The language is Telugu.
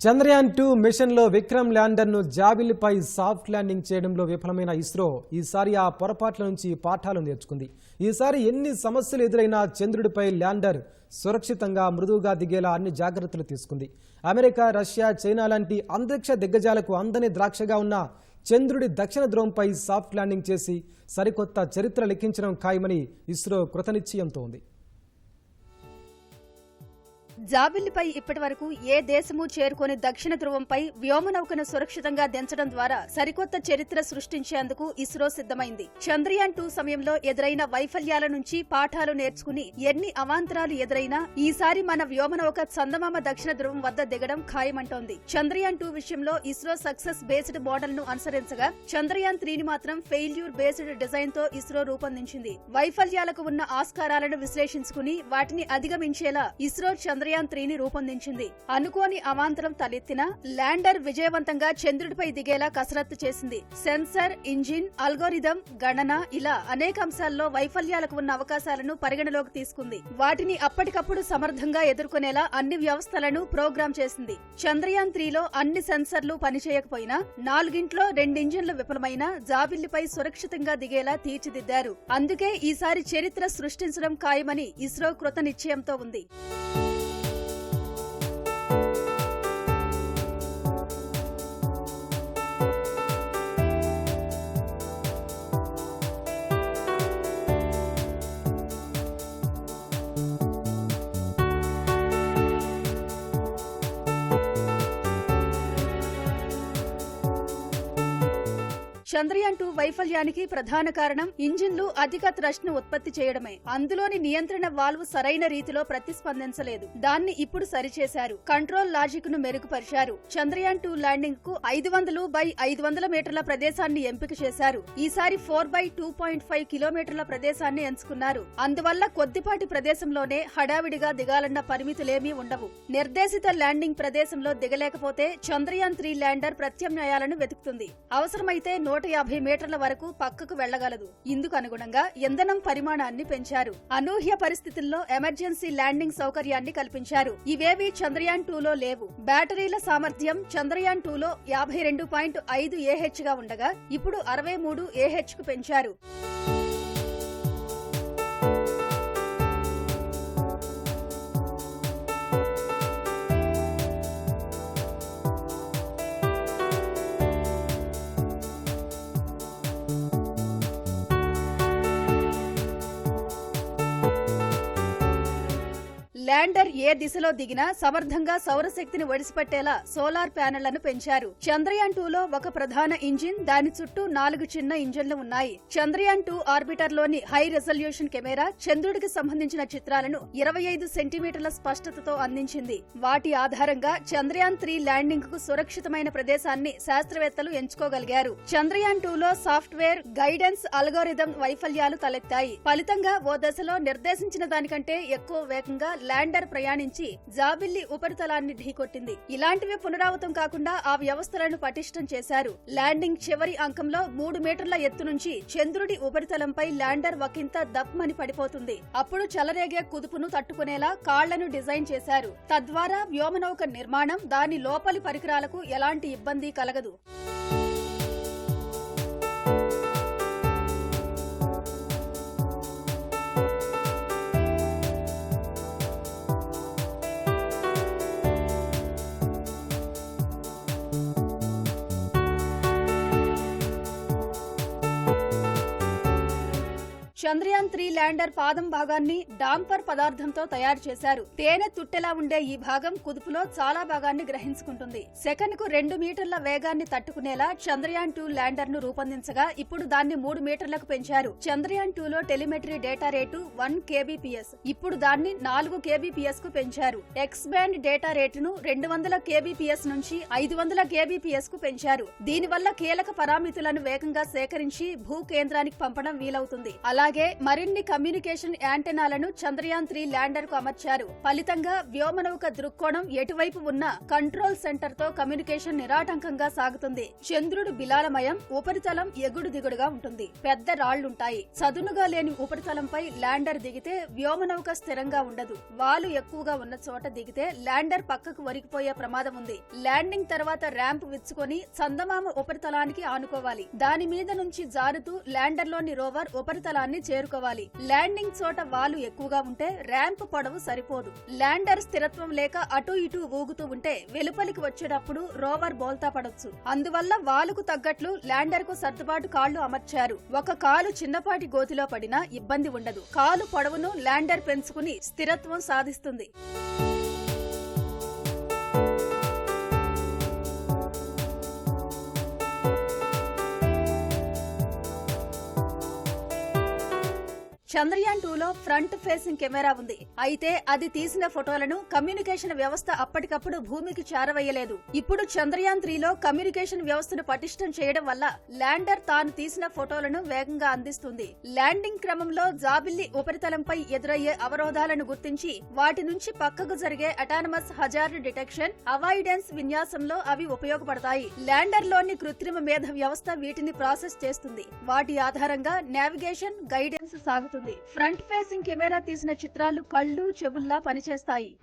చంద్రయాన్ టూ మిషన్లో విక్రమ్ ల్యాండర్ను జావిలిపై సాఫ్ట్ ల్యాండింగ్ చేయడంలో విఫలమైన ఇస్రో ఈసారి ఆ పొరపాట్ల నుంచి పాఠాలు నేర్చుకుంది. ఈసారి ఎన్ని సమస్యలు ఎదురైనా చంద్రుడిపై ల్యాండర్ సురక్షితంగా మృదువుగా దిగేలా అన్ని జాగ్రత్తలు తీసుకుంది. అమెరికా రష్యా చైనా లాంటి అంతరిక్ష దిగ్గజాలకు అందని ద్రాక్షగా ఉన్న చంద్రుడి దక్షిణ ధ్రువంపై సాఫ్ట్ ల్యాండింగ్ చేసి సరికొత్త చరిత్ర లిఖించడం ఖాయమని ఇస్రో కృతనిశ్చయంతో ఉంది. జాబిల్లిపై ఇప్పటి వరకు ఏ దేశము చేరుకోని దక్షిణ ధ్రువంపై వ్యోమనౌకను సురక్షితంగా దించడం ద్వారా సరికొత్త చరిత్ర సృష్టించేందుకు ఇస్రో సిద్ధమైంది. చంద్రయాన్ టూ సమయంలో ఎదురైన వైఫల్యాల నుంచి పాఠాలు నేర్చుకుని ఎన్ని అవాంతరాలు ఎదురైనా ఈసారి మన వ్యోమనౌక చందమామ దక్షిణ ధ్రువం వద్ద దిగడం ఖాయమంటోంది. చంద్రయాన్ టూ విషయంలో ఇస్రో సక్సెస్ బేస్డ్ మోడల్ను అనుసరించగా చంద్రయాన్ త్రీని మాత్రం ఫెయిల్యూర్ బేస్డ్ డిజైన్తో ఇస్రో రూపొందించింది. వైఫల్యాలకు ఉన్న ఆస్కారాలను విశ్లేషించుకుని వాటిని అధిగమించేలా ఇస్రో చంద్ర చంద్రయాన్ త్రీని రూపొందించింది. అనుకోని అవాంతరం తలెత్తిన ల్యాండర్ విజయవంతంగా చంద్రుడిపై దిగేలా కసరత్తు చేసింది. సెన్సర్ ఇంజిన్ అల్గోరిథం గణన ఇలా అనేక అంశాల్లో వైఫల్యాలకు ఉన్న అవకాశాలను పరిగణలోకి తీసుకుంది. వాటిని అప్పటికప్పుడు సమర్థంగా ఎదుర్కొనేలా అన్ని వ్యవస్థలను ప్రోగ్రామ్ చేసింది. చంద్రయాన్ త్రీలో అన్ని సెన్సర్లు పనిచేయకపోయినా నాలుగింట్లో రెండింజిన్లు విఫలమైన జాబిల్లిపై సురక్షితంగా దిగేలా తీర్చిదిద్దారు. అందుకే ఈసారి చరిత్ర సృష్టించడం ఖాయమని ఇస్రో కృత నిశ్చయంతో ఉంది. చంద్రయాన్ టూ వైఫల్యానికి ప్రధాన కారణం ఇంజిన్లు అధిక థ్రస్ట్ను ఉత్పత్తి చేయడమే. అందులోని నియంత్రణ వాల్వ్ సరైన రీతిలో ప్రతిస్పందించలేదు. దాన్ని ఇప్పుడు సరిచేశారు. కంట్రోల్ లాజిక్ను మెరుగుపరిచారు. చంద్రయాన్ టూ ల్యాండింగ్కు ఐదు వందలు బై ఐదు వందల మీటర్ల ప్రదేశాన్ని ఎంపిక చేశారు. ఈసారి four by two point five కిలోమీటర్ల ప్రదేశాన్ని ఎంచుకున్నారు. అందువల్ల కొద్దిపాటి ప్రదేశంలోనే హడావిడిగా దిగాలన్న పరిమితులేమీ ఉండవు. నిర్దేశిత ల్యాండింగ్ ప్రదేశంలో దిగలేకపోతే చంద్రయాన్ త్రీ ల్యాండర్ ప్రత్యామ్నాయాలను వెతుకుతుంది. అవసరమైతే నూట యాభై మీటర్ల వరకు పక్కకు వెళ్ళగలదు ఇందుకు అనుగుణంగా ఇంధనం పరిమాణాన్ని పెంచారు. అనూహ్య పరిస్థితుల్లో ఎమర్జెన్సీ ల్యాండింగ్ సౌకర్యాన్ని కల్పించారు. ఇవేవి చంద్రయాన్ టూలో లేవు. బ్యాటరీల సామర్థ్యం చంద్రయాన్ టూలో యాభై రెండు పాయింట్ ఐదు ఏహెచ్గా ఉండగా ఇప్పుడు అరవై మూడు ఏహెచ్కు పెంచారు. ల్యాండర్ ఏ దిశలో దిగినా సమర్థంగా సౌరశక్తిని ఒడిసిపట్టేలా సోలార్ ప్యానెళ్ళను పెంచారు. చంద్రయాన్ టూలో ఒక ప్రధాన ఇంజిన్ దాని చుట్టూ నాలుగు చిన్న ఇంజిన్లు ఉన్నాయి. చంద్రయాన్ టూ ఆర్బిటర్లోని హై రెజల్యూషన్ కెమెరా చంద్రుడికి సంబంధించిన చిత్రాలను ఇరవై ఐదు సెంటీమీటర్ల స్పష్టతతో అందించింది. వాటి ఆధారంగా చంద్రయాన్ త్రీ ల్యాండింగ్కు సురక్షితమైన ప్రదేశాన్ని శాస్త్రవేత్తలు ఎంచుకోగలిగారు. చంద్రయాన్ టూలో సాఫ్ట్వేర్ గైడెన్స్ అల్గోరిథం వైఫల్యాలు తలెత్తాయి. ఫలితంగా ఓ దశలో నిర్దేశించిన దానికంటే ఎక్కువ వేగంగా ల్యాండర్ ప్రయాణించి జాబిల్లి ఉపరితలాన్ని ఢీకొట్టింది. ఇలాంటివి పునరావృతం కాకుండా ఆ వ్యవస్థలను పటిష్టం చేశారు. ల్యాండింగ్ చివరి అంకంలో మూడు మీటర్ల ఎత్తు నుంచి చంద్రుడి ఉపరితలంపై ల్యాండర్ ఒకంత దప్మని పడిపోతుంది. అప్పుడు చెలరేగే కుదుపును తట్టుకునేలా కాళ్ళను డిజైన్ చేశారు. తద్వారా వ్యోమనౌక నిర్మాణం దాని లోపలి పరికరాలకు ఎలాంటి ఇబ్బంది కలగదు. చంద్రయాన్ త్రీ ల్యాండర్ పాదం భాగాన్ని డాంపర్ పదార్థంతో తయారు చేశారు. తేనె తుట్టెలా ఉండే ఈ భాగం కుదుపులో చాలా భాగాన్ని గ్రహించుకుంటుంది. సెకండ్కు రెండు మీటర్ల వేగాన్ని తట్టుకునేలా చంద్రయాన్ టూ ల్యాండర్ను రూపొందించగా ఇప్పుడు దాన్ని మూడు మీటర్లకు పెంచారు. చంద్రయాన్ టూ లో telemetry data rate one kbps. ఇప్పుడు దాన్ని నాలుగు కేబీపీఎస్కు పెంచారు. ఎక్స్ బ్యాండ్ డేటా రేటును రెండు వందల కేబీపీఎస్ నుంచి ఐదు వందల కేబీపీఎస్కు పెంచారు. దీనివల్ల కీలక పరామితులను వేగంగా సేకరించి భూ కేంద్రానికి పంపడం వీలవుతుంది. అలాగే అలాగే మరిన్ని కమ్యూనికేషన్ యాంటెనాలను చంద్రయాన్ త్రీ ల్యాండర్కు అమర్చారు. ఫలితంగా వ్యోమనౌక దృక్కోణం ఎటువైపు ఉన్నా కంట్రోల్ సెంటర్తో కమ్యూనికేషన్ నిరాటంకంగా సాగుతుంది. చంద్రుడు బిలాలమయం ఉపరితలం ఎగుడు దిగుడుగా ఉంటుంది. పెద్ద రాళ్ళుంటాయి. చదునుగా లేని ఉపరితలంపై ల్యాండర్ దిగితే వ్యోమనౌక స్థిరంగా ఉండదు. వాలు ఎక్కువగా ఉన్న చోట దిగితే ల్యాండర్ పక్కకు వరిగిపోయే ప్రమాదం ఉంది. ల్యాండింగ్ తర్వాత ర్యాంప్ విచ్చుకొని చందమామ ఉపరితలానికి ఆనుకోవాలి. దాని మీద నుంచి జారుతూ ల్యాండర్లోని రోవర్ ఉపరితలాన్ని చేరుకోవాలి. ల్యాండింగ్ చోట వాలు ఎక్కువగా ఉంటే ర్యాంప్ పొడవు సరిపోదు. ల్యాండర్ స్థిరత్వం లేక అటు ఇటు ఊగుతూ ఉంటే వెలుపలికి వచ్చేటప్పుడు రోవర్ బోల్తా పడొచ్చు. అందువల్ల వాలుకు తగ్గట్లు ల్యాండర్కు సర్దుబాటు కాళ్ళు అమర్చారు. ఒక కాలు చిన్నపాటి గోతిలో పడినా ఇబ్బంది ఉండదు. కాలు పొడవును ల్యాండర్ పెంచుకుని స్థిరత్వం సాధిస్తుంది. చంద్రయాన్ టూలో ఫ్రంట్ ఫేసింగ్ కెమెరా ఉంది. అయితే అది తీసిన ఫోటోలను కమ్యూనికేషన్ వ్యవస్థ అప్పటికప్పుడు భూమికి చేరవేయలేదు. ఇప్పుడు చంద్రయాన్ త్రీలో కమ్యూనికేషన్ వ్యవస్థను పటిష్టం చేయడం వల్ల ల్యాండర్ తాను తీసిన ఫోటోలను వేగంగా అందిస్తుంది. ల్యాండింగ్ క్రమంలో జాబిల్లి ఉపరితలంపై ఎదురయ్యే అవరోధాలను గుర్తించి వాటి నుంచి పక్కకు జరిగే అటానమస్ హజార్డ్ డిటెక్షన్ అవాయిడెన్స్ విన్యాసంలో అవి ఉపయోగపడతాయి. ల్యాండర్లోని కృత్రిమ మేధ వ్యవస్థ వీటిని ప్రాసెస్ చేస్తుంది. వాటి ఆధారంగా నావిగేషన్ గైడెన్స్ సాగుతుంది. ఫ్రంట్ ఫేసింగ్ కెమెరా తీసిన చిత్రాలు కళ్ళు చెవుల్లా పనిచేస్తాయి.